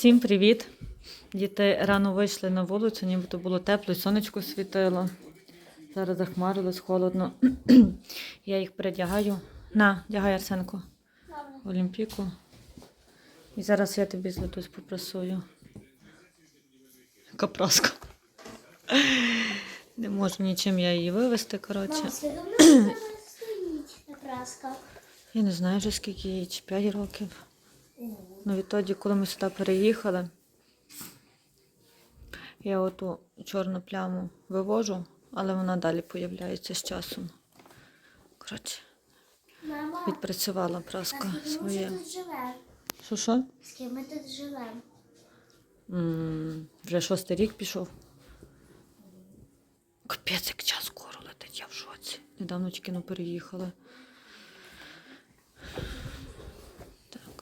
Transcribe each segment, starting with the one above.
Всім привіт! Діти рано вийшли на вулицю, нібито було тепло, сонечко світило. Зараз захмарилось холодно. Я їх передягаю. На, дягай Арсенку. Олімпіку. І зараз я тобі злетусь попрасую. Яка праска. Не можу нічим я її вивезти, коротше. Я не знаю вже скільки їй, чи 5 років. Ну, відтоді, коли ми сюди переїхали, я оту чорну пляму вивожу, але вона далі появляється з часом. Коротше, Мама, відпрацювала а праска з ким ми тут живемо? Що що? З ким ми тут живемо? М, Вже шостий рік пішов. Капець, як час скоро летить, я в шоці. Недавно тільки ну, переїхали.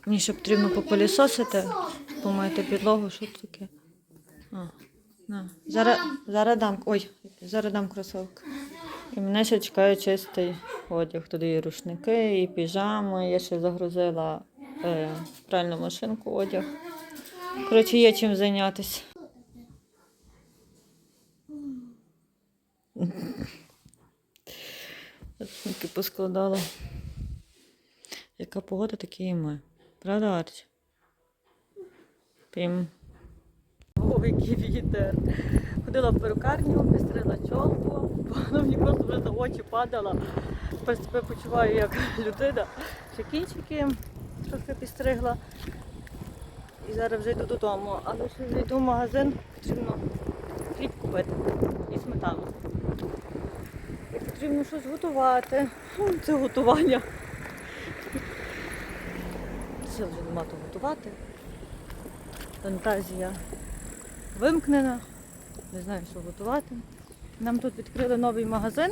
Мені ще потрібно попилісосити, помити підлогу, що це таке. А, на. Зараз, зараз дам. Ой, зараз дам кросовки. І мене ще чекає чистий одяг. Туди і рушники, і піжами. Я ще загрузила е, пральну машинку одяг. Коротше, є чим зайнятися. Рушники поскладала. Яка погода, такі і ми. Правда, Арчі? Пім. О, який вітер. Ходила в перукарню, підстригла чолку, вона мені просто вже за очі падала. Тепер себе почуваю як людина. Ще кінчики трохи підстригла. І зараз вже йду додому. Але ще зайду в магазин, потрібно хліб купити і сметану. І потрібно щось готувати. Це готування. Сил вже нема то готувати. Фантазія вимкнена. Не знаю, що готувати. Нам тут відкрили новий магазин.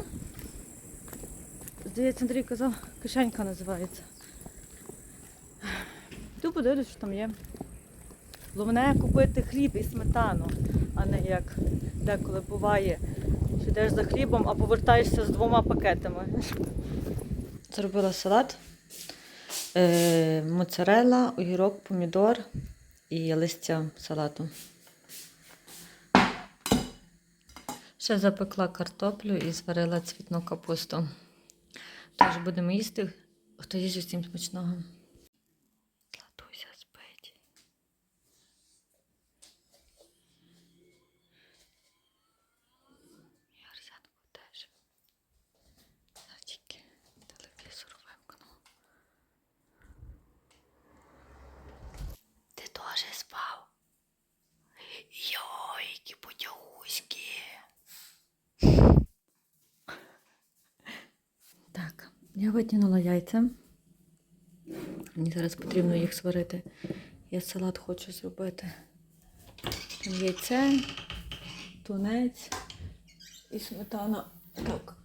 Здається, Андрій казав, кишенька називається. Йду подивлюсь, що там є. Головне купити хліб і сметану, а не як деколи буває, що йдеш за хлібом, а повертаєшся з двома пакетами. Зробила салат. Е, моцарелла, огірок, помідор і листя салату. Ще запекла картоплю і зварила цвітну капусту. Тож будемо їсти. Хто їсть всім смачного. Златуся спить. І Арсенко теж. Зараз тільки телевізор вимкну. Ти теж спав? Йой, які потягуськи. Так, я витягнула яйця. Мені зараз потрібно їх сварити. Я салат хочу зробити. Там яйце, тунець і сметана. Так.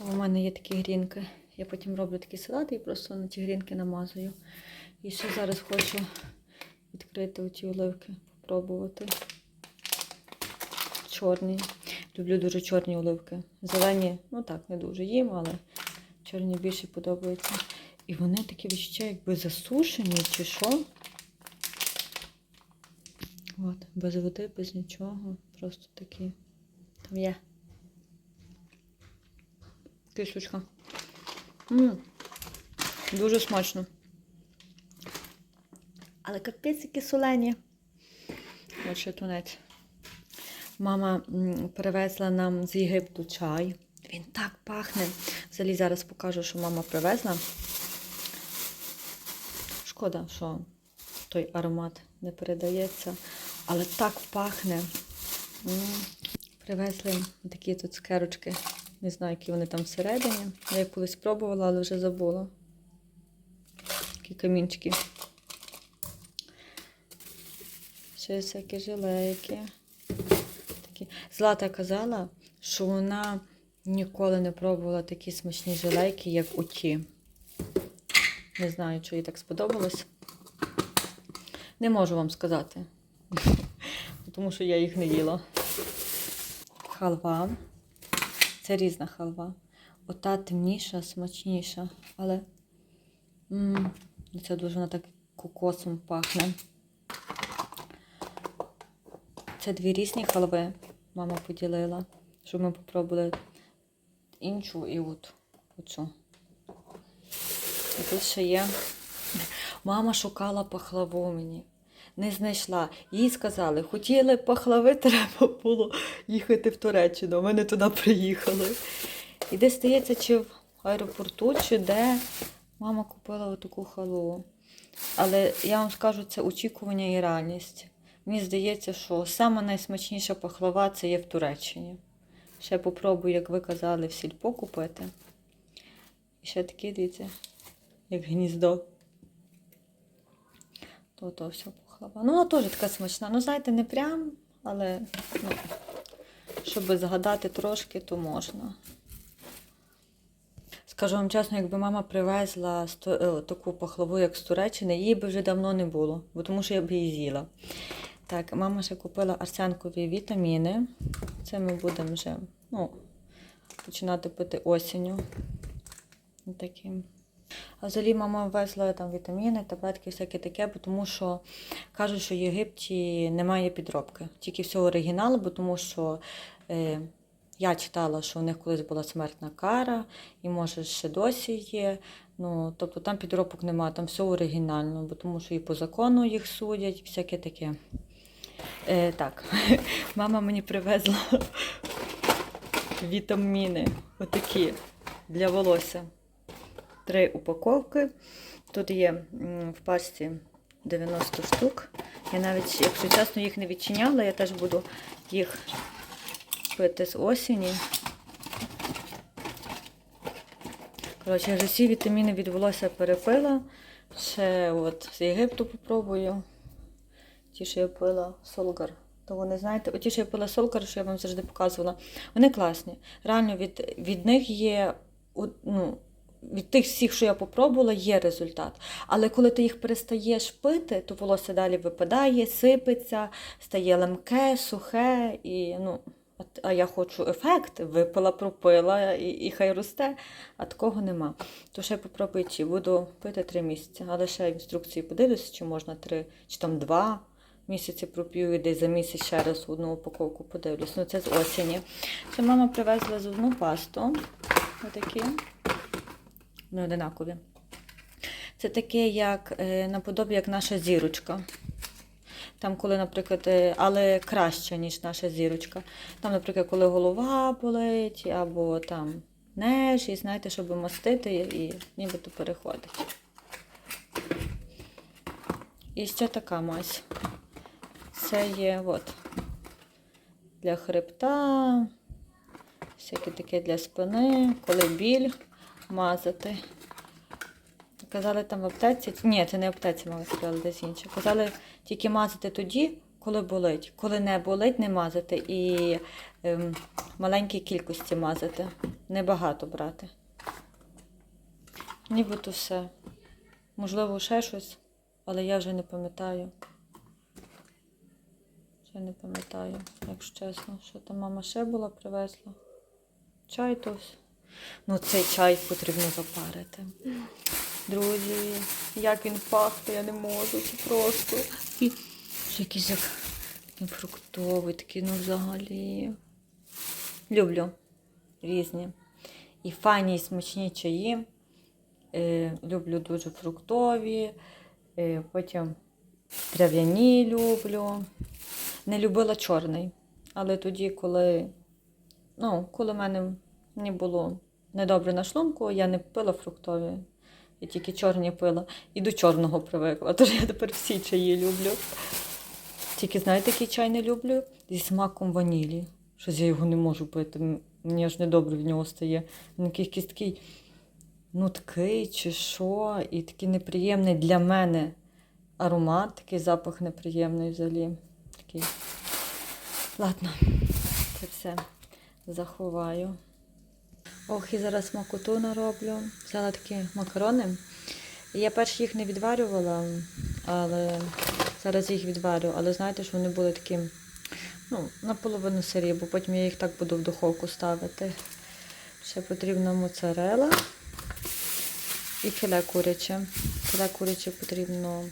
У мене є такі грінки. Я потім роблю такі салати і просто на ті грінки намазую. І ще зараз хочу відкрити оці оливки, попробувати. Чорні. Люблю дуже чорні оливки. Зелені, ну так, не дуже їм, але чорні більше подобаються. І вони такі відчуття, якби засушені чи що. От, без води, без нічого. Просто такі. Там є. Кисочка. М, Дуже смачно. Але капець які солені. От ще тунець. Мама м, привезла нам з Єгипту чай. Він так пахне. Взагалі зараз покажу, що мама привезла. Шкода, що той аромат не передається, але так пахне. Привезли такі тут цукерочки. Не знаю, які вони там всередині. Я їх колись пробувала, але вже забула. Такі камінчики. Ще всякі жилейки. Такі. Злата казала, що вона ніколи не пробувала такі смачні жилейки, як у ті. Не знаю, чи їй так сподобалось. Не можу вам сказати, тому що я їх не їла. Халва. Це різна халва. Ота темніша, смачніша, але це дуже вона так кокосом пахне. Це дві різні халви мама поділила, щоб ми попробували іншу і от оцю. І тут ще є. Мама шукала пахлаву мені. Не знайшла. Їй сказали, хотіли пахлави, треба було їхати в Туреччину. Ми не туди приїхали. І десь стається, чи в аеропорту, чи де мама купила отаку халву. Але я вам скажу, це очікування і реальність. Мені здається, що найсмачніша пахлава це є в Туреччині. Ще попробую, як ви казали, в сільпо купити. І ще такі, дивіться, як гніздо. То то все пахлава. Ну, вона теж така смачна. Ну, знаєте, не прям, але ну, щоб згадати трошки, то можна. Скажу вам чесно, якби мама привезла е, таку пахлаву, як з Туреччини, її би вже давно не було, бо тому що я б її з'їла. Так, мама ще купила арсенкові вітаміни. Це ми будемо вже ну, починати пити осінню. Такі. А взагалі мама везла там вітаміни, таблетки, всяке таке, тому що кажуть, що в Єгипті немає підробки. Тільки все оригінал, бо тому що е, я читала, що у них колись була смертна кара, і може ще досі є. Ну, тобто там підробок немає, там все оригінально, бо тому що і по закону їх судять, всяке таке. Е, так, мама мені привезла вітаміни отакі для волосся. Три упаковки. Тут є в пачці 90 штук. Я навіть, якщо чесно, їх не відчиняла, я теж буду їх пити з осені. Коротше, вже всі вітаміни від волосся перепила. Ще от з Єгипту попробую. Ті, що я пила Солгар. То вони, знаєте, оті, що я пила Солгар, що я вам завжди показувала, вони класні. Реально від, від них є, ну, від тих всіх, що я попробувала, є результат. Але коли ти їх перестаєш пити, то волосся далі випадає, сипеться, стає ламке, сухе і ну. А, я хочу ефект, випила, пропила і, і хай росте, а такого нема. То ще попробую чи буду пити три місяці, але ще інструкції подивлюся, чи можна три, чи там два місяці проп'ю і десь за місяць ще раз одну упаковку подивлюсь. Ну це з осені. Ще мама привезла зубну пасту. Отакі. Не одинакові. Це таке, як е, наподобі, як наша зірочка. Там, коли, наприклад, е, але краще, ніж наша зірочка. Там, наприклад, коли голова болить, або там нежі, знаєте, щоб мастити і нібито переходить. І ще така мазь. Це є от, для хребта, всяке таке для спини, коли біль мазати. Казали там в аптеці. Ні, це не аптеці, мама сказала, десь інше. Казали тільки мазати тоді, коли болить. Коли не болить, не мазати. І ем, маленькій кількості мазати. Небагато брати. Нібито все. Можливо, ще щось, але я вже не пам'ятаю. Вже не пам'ятаю, якщо чесно, що там мама ще була привезла. Чай то. Ну, цей чай потрібно запарити. Друзі, як він пахне, я не можу. Це просто. І ще якийсь як фруктовий, такий, ну взагалі. Люблю різні. І файні, і смачні чаї. Е, люблю дуже фруктові. Е, потім трав'яні люблю. Не любила чорний. Але тоді, коли, ну, коли в мене не було недобре на шлунку, я не пила фруктові. Я тільки чорні пила. І до чорного привикла. Тож я тепер всі чаї люблю. Тільки знаєте, який чай не люблю? Зі смаком ванілі. Щось я його не можу пити. Мені аж недобре від нього стає. Він якийсь такий нуткий чи що, і такий неприємний для мене аромат, такий запах неприємний взагалі. Такий. Ладно, це все заховаю. Ох, і зараз смакоту нароблю. Взяла такі макарони. Я перш їх не відварювала, але зараз їх відварю. Але знаєте, що вони були такі, ну, наполовину сирі, бо потім я їх так буду в духовку ставити. Ще потрібна моцарела і філе куряче. Філе куряче потрібно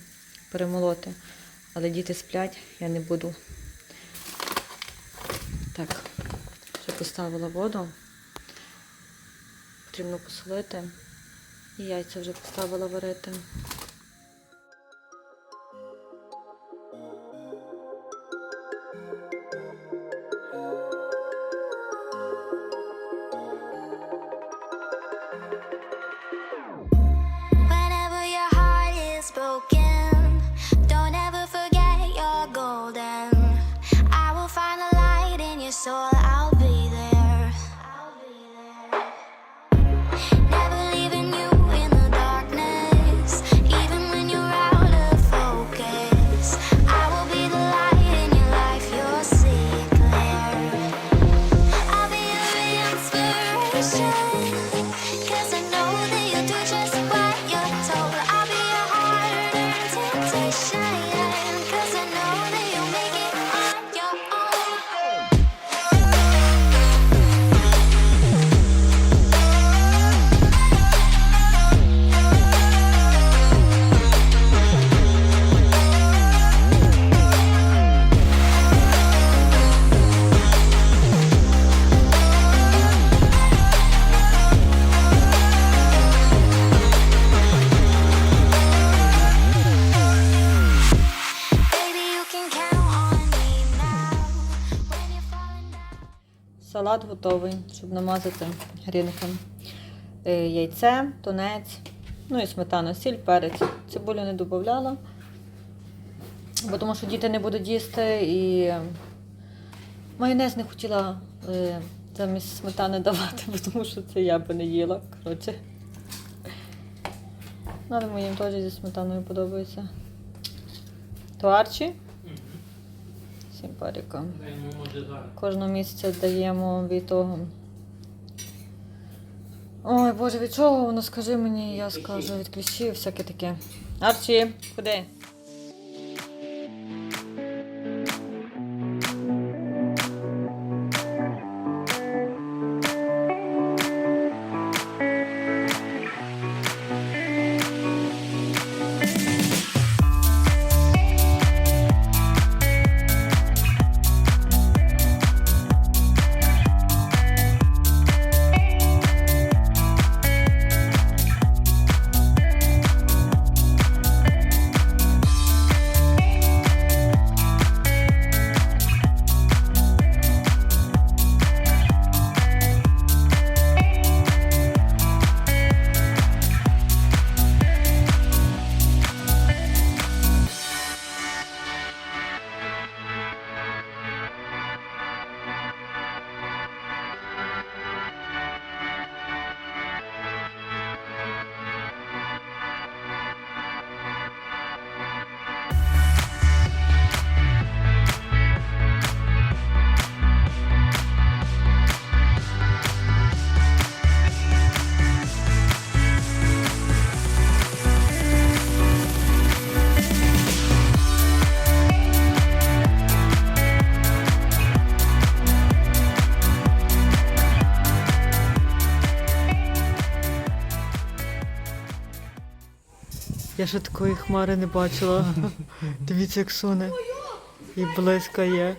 перемолоти але діти сплять, я не буду. Так, вже поставила воду. Потрібно посолити. І яйця вже поставила варити. Салат готовий, щоб намазати грінком. Е, Яйце, тунець, ну і сметана, сіль, перець. Цибулю не додавала, бо тому що діти не будуть їсти і майонез не хотіла е, замість сметани давати, бо тому що це я би не їла. Коротше. Ну, Але моїм теж зі сметаною подобається. То Симпаріка. Кожного місяця даємо від того. Ой, Боже, від чого воно скажи мені, я скажу від кліщів, всяке таке. Арчі, куди? Ще такої хмари не бачила. Дивіться, як суне. І близько є.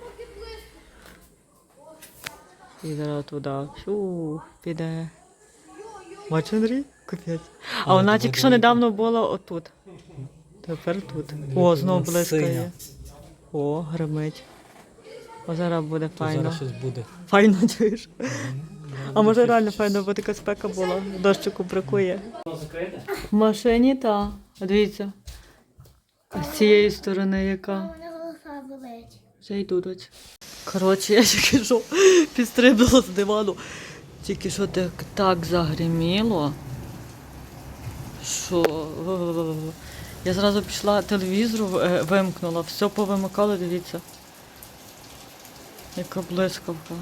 І зараз туди. Фу, піде. Бачиш, Андрій? Капець. А вона тільки що недавно була отут. Тепер тут. О, знову близько є. О, гримить. О, зараз буде файно. Зараз щось буде. Файно чуєш. А може реально файно, бо така спека була. Дощику бракує. В машині та. А Дивіться. А з цієї сторони яка. Мене голова болить. Вже йду дочь. Коротше, я тільки що підстрибнула з дивану. Тільки що так, так загриміло. Що. Я зразу пішла телевізор е, вимкнула, все повимикало, дивіться. Яка блискавка.